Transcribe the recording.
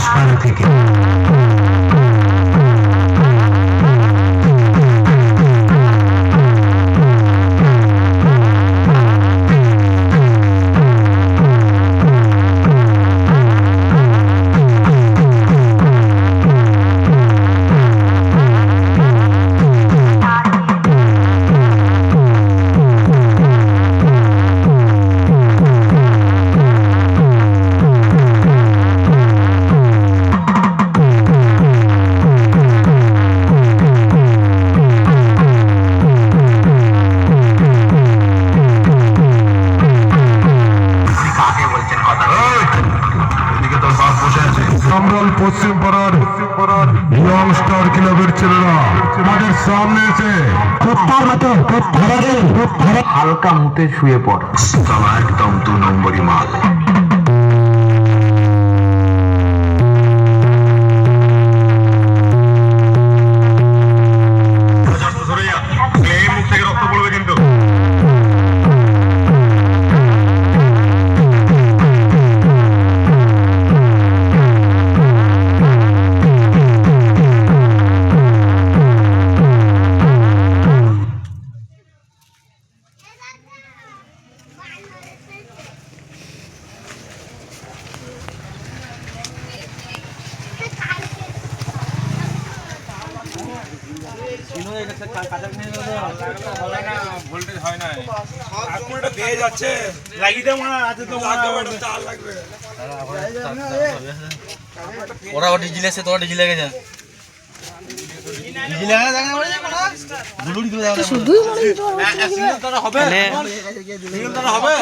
আকাশ পাড়া থেকে কামরাল পশ্চিম পাড়ার ইয়ং স্টার ক্লাবের ছেলেরা। আমাদের সামনে এসে হালকা মুখে শুয়ে পড়। একদম দু নম্বরই মাল ওরা ডিজি লাগছে তোরা ডিজি লেগে যা। ডিজি লাগা যাবে না দুলুড়ি দিলে যাবে তোরা হবে। সিঙ্গেল তোরা হবে।